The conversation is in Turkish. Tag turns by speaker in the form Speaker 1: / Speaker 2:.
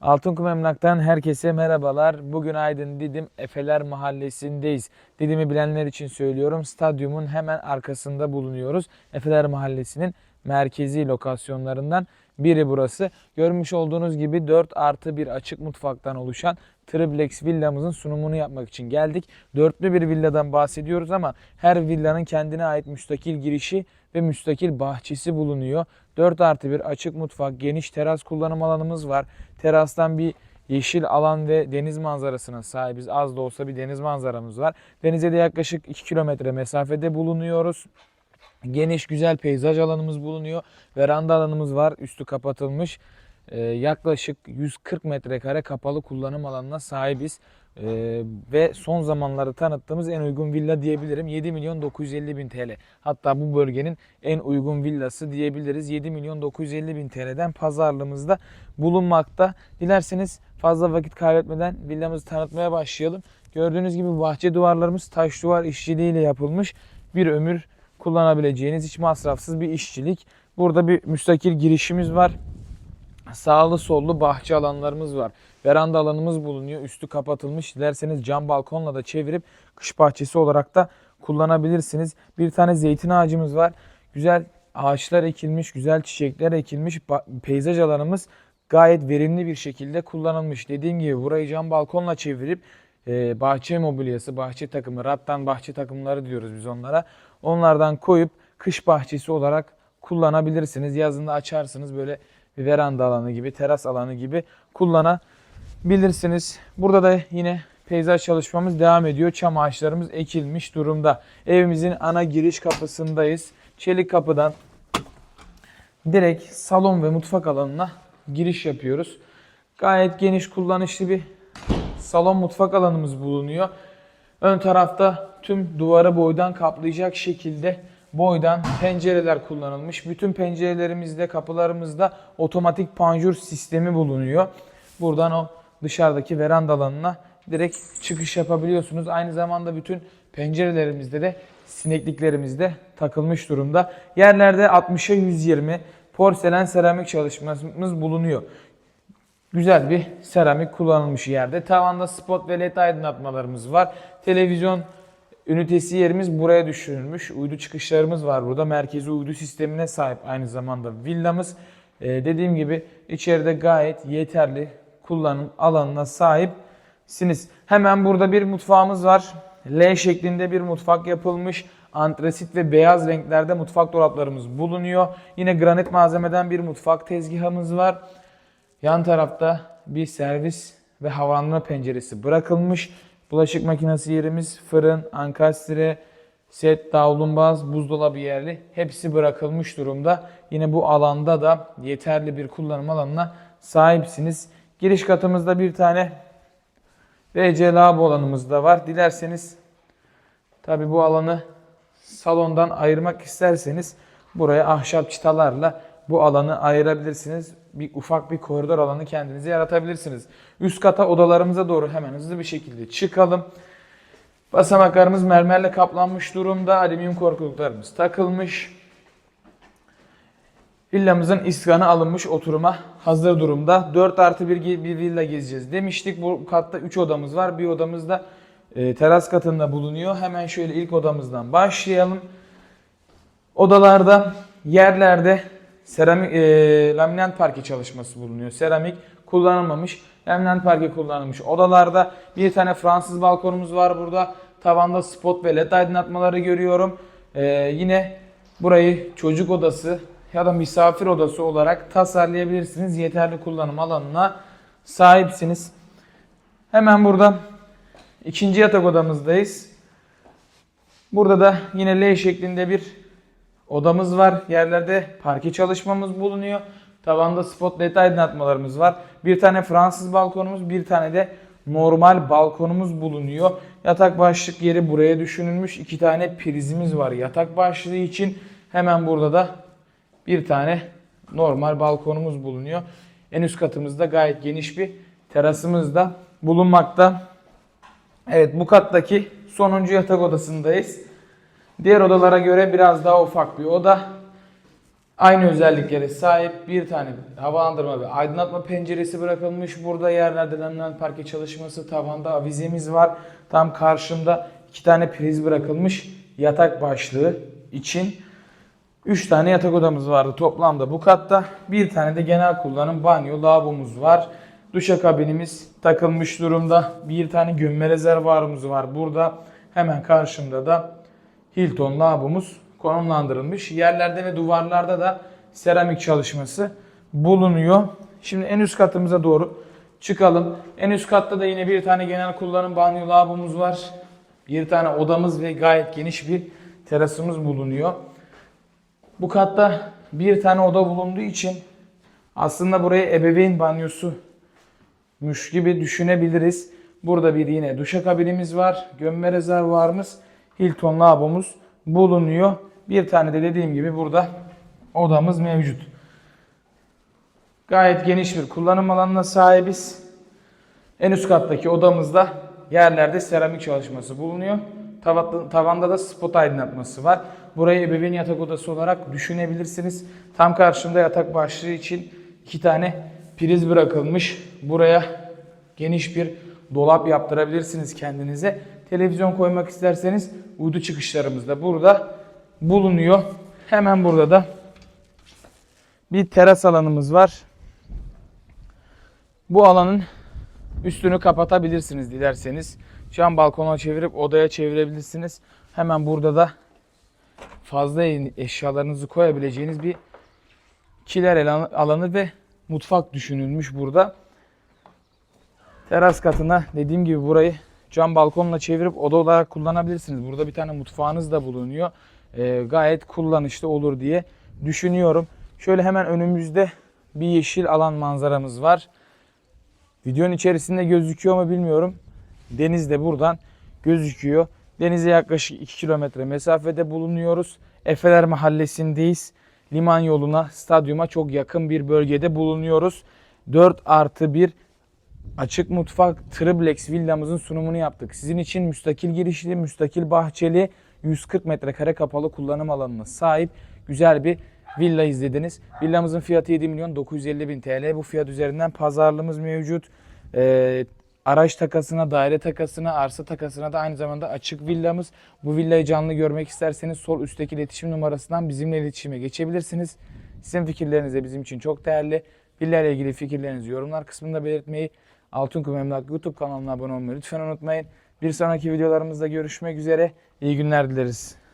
Speaker 1: Altınkum Emlak'tan herkese merhabalar. Bugün Aydın Didim Efeler Mahallesi'ndeyiz. Didim'i bilenler için söylüyorum. Stadyumun hemen arkasında bulunuyoruz. Efeler Mahallesi'nin merkezi lokasyonlarından biri burası. Görmüş olduğunuz gibi 4 artı bir açık mutfaktan oluşan triplex villamızın sunumunu yapmak için geldik. Dörtlü bir villadan bahsediyoruz ama her villanın kendine ait müstakil girişi ve müstakil bahçesi bulunuyor. 4 artı bir açık mutfak, geniş teras kullanım alanımız var. Terastan bir yeşil alan ve deniz manzarasına sahibiz. Az da olsa bir deniz manzaramız var. Denize de yaklaşık 2 kilometre mesafede bulunuyoruz. Geniş güzel peyzaj alanımız bulunuyor. Veranda alanımız var. Üstü kapatılmış. Ee, yaklaşık 140 metrekare kapalı kullanım alanına sahibiz. Ee, ve son zamanlarda tanıttığımız en uygun villa diyebilirim. 7 milyon 950 bin TL. Hatta bu bölgenin en uygun villası diyebiliriz. 7 milyon 950 bin TL'den pazarlığımızda bulunmakta. Dilerseniz fazla vakit kaybetmeden villamızı tanıtmaya başlayalım. Gördüğünüz gibi bahçe duvarlarımız taş duvar işçiliğiyle yapılmış. Bir ömür kullanabileceğiniz hiç masrafsız bir işçilik. Burada bir müstakil girişimiz var. Sağlı sollu bahçe alanlarımız var. Veranda alanımız bulunuyor. Üstü kapatılmış. Dilerseniz cam balkonla da çevirip kış bahçesi olarak da kullanabilirsiniz. Bir tane zeytin ağacımız var. Güzel ağaçlar ekilmiş, güzel çiçekler ekilmiş. Peyzaj alanımız gayet verimli bir şekilde kullanılmış. Dediğim gibi burayı cam balkonla çevirip e, bahçe mobilyası, bahçe takımı, rattan bahçe takımları diyoruz biz onlara. Onlardan koyup kış bahçesi olarak kullanabilirsiniz. Yazında açarsınız böyle veranda alanı gibi, teras alanı gibi kullanabilirsiniz. Burada da yine peyzaj çalışmamız devam ediyor. Çam ağaçlarımız ekilmiş durumda. Evimizin ana giriş kapısındayız. Çelik kapıdan direkt salon ve mutfak alanına giriş yapıyoruz. Gayet geniş kullanışlı bir salon mutfak alanımız bulunuyor. Ön tarafta tüm duvarı boydan kaplayacak şekilde boydan pencereler kullanılmış. Bütün pencerelerimizde, kapılarımızda otomatik panjur sistemi bulunuyor. Buradan o dışarıdaki veranda alanına direkt çıkış yapabiliyorsunuz. Aynı zamanda bütün pencerelerimizde de sinekliklerimiz de takılmış durumda. Yerlerde 60'a 120 porselen seramik çalışmamız bulunuyor. Güzel bir seramik kullanılmış yerde. Tavanda spot ve led aydınlatmalarımız var. Televizyon ünitesi yerimiz buraya düşürülmüş. Uydu çıkışlarımız var burada. Merkezi uydu sistemine sahip aynı zamanda villamız. Ee, dediğim gibi içeride gayet yeterli kullanım alanına sahipsiniz. Hemen burada bir mutfağımız var. L şeklinde bir mutfak yapılmış. Antresit ve beyaz renklerde mutfak dolaplarımız bulunuyor. Yine granit malzemeden bir mutfak tezgahımız var. Yan tarafta bir servis ve havalandırma penceresi bırakılmış. Bulaşık makinesi yerimiz, fırın, ankastre, set, davlumbaz, buzdolabı yerli hepsi bırakılmış durumda. Yine bu alanda da yeterli bir kullanım alanına sahipsiniz. Giriş katımızda bir tane WC lavabo alanımız da var. Dilerseniz tabi bu alanı salondan ayırmak isterseniz buraya ahşap çıtalarla bu alanı ayırabilirsiniz. Bir ufak bir koridor alanı kendinize yaratabilirsiniz. Üst kata odalarımıza doğru hemen hızlı bir şekilde çıkalım. Basamaklarımız mermerle kaplanmış durumda. Alüminyum korkuluklarımız takılmış. Villamızın iskanı alınmış oturuma hazır durumda. 4 artı 1, bir villa gezeceğiz demiştik. Bu katta 3 odamız var. Bir odamız da e, teras katında bulunuyor. Hemen şöyle ilk odamızdan başlayalım. Odalarda yerlerde seramik e, laminat parke çalışması bulunuyor. Seramik kullanılmamış, laminat parke kullanılmış. Odalarda bir tane Fransız balkonumuz var burada. Tavanda spot ve led aydınlatmaları görüyorum. E, yine burayı çocuk odası ya da misafir odası olarak tasarlayabilirsiniz. Yeterli kullanım alanına sahipsiniz. Hemen burada ikinci yatak odamızdayız. Burada da yine L şeklinde bir odamız var. Yerlerde parke çalışmamız bulunuyor. Tavanda spot led aydınlatmalarımız var. Bir tane Fransız balkonumuz, bir tane de normal balkonumuz bulunuyor. Yatak başlık yeri buraya düşünülmüş. İki tane prizimiz var yatak başlığı için. Hemen burada da bir tane normal balkonumuz bulunuyor. En üst katımızda gayet geniş bir terasımız da bulunmakta. Evet bu kattaki sonuncu yatak odasındayız. Diğer odalara göre biraz daha ufak bir oda. Aynı özelliklere sahip bir tane havalandırma ve aydınlatma penceresi bırakılmış. Burada yerlerde laminat parke çalışması, tavanda avizemiz var. Tam karşımda iki tane priz bırakılmış yatak başlığı için. 3 tane yatak odamız vardı toplamda bu katta. Bir tane de genel kullanım banyo, lavabomuz var. Duşakabinimiz takılmış durumda. Bir tane gömme rezervuarımız var burada. Hemen karşımda da Hilton lavabomuz konumlandırılmış. Yerlerde ve duvarlarda da seramik çalışması bulunuyor. Şimdi en üst katımıza doğru çıkalım. En üst katta da yine bir tane genel kullanım banyo lavabomuz var. Bir tane odamız ve gayet geniş bir terasımız bulunuyor. Bu katta bir tane oda bulunduğu için aslında burayı ebeveyn banyosu müş gibi düşünebiliriz. Burada bir yine duşakabinimiz var. Gömme rezervuarımız, Hilton lavabomuz bulunuyor. Bir tane de dediğim gibi burada odamız mevcut. Gayet geniş bir kullanım alanına sahibiz. En üst kattaki odamızda yerlerde seramik çalışması bulunuyor. Tava- Tavanda da spot aydınlatması var. Burayı ebeveyn yatak odası olarak düşünebilirsiniz. Tam karşımda yatak başlığı için iki tane priz bırakılmış. Buraya geniş bir dolap yaptırabilirsiniz kendinize. Televizyon koymak isterseniz uydu çıkışlarımız da burada bulunuyor. Hemen burada da bir teras alanımız var. Bu alanın üstünü kapatabilirsiniz dilerseniz. Cam balkona çevirip odaya çevirebilirsiniz. Hemen burada da fazla eşyalarınızı koyabileceğiniz bir kiler alanı ve mutfak düşünülmüş burada. Teras katına dediğim gibi burayı cam balkonla çevirip oda olarak kullanabilirsiniz. Burada bir tane mutfağınız da bulunuyor. Ee, gayet kullanışlı olur diye düşünüyorum. Şöyle hemen önümüzde bir yeşil alan manzaramız var. Videonun içerisinde gözüküyor mu bilmiyorum. Deniz de buradan gözüküyor. Denize yaklaşık 2 kilometre mesafede bulunuyoruz. Efeler Mahallesi'ndeyiz. Liman yoluna, stadyuma çok yakın bir bölgede bulunuyoruz. 4 artı 1 açık mutfak triplex villamızın sunumunu yaptık. Sizin için müstakil girişli, müstakil bahçeli, 140 metrekare kapalı kullanım alanına sahip güzel bir villa izlediniz. Villamızın fiyatı 7 milyon 950 bin TL. Bu fiyat üzerinden pazarlığımız mevcut. Ee, araç takasına, daire takasına, arsa takasına da aynı zamanda açık villamız. Bu villayı canlı görmek isterseniz sol üstteki iletişim numarasından bizimle iletişime geçebilirsiniz. Sizin fikirleriniz de bizim için çok değerli. Villa ile ilgili fikirlerinizi yorumlar kısmında belirtmeyi, Altınkum Emlak YouTube kanalına abone olmayı lütfen unutmayın. Bir sonraki videolarımızda görüşmek üzere. İyi günler dileriz.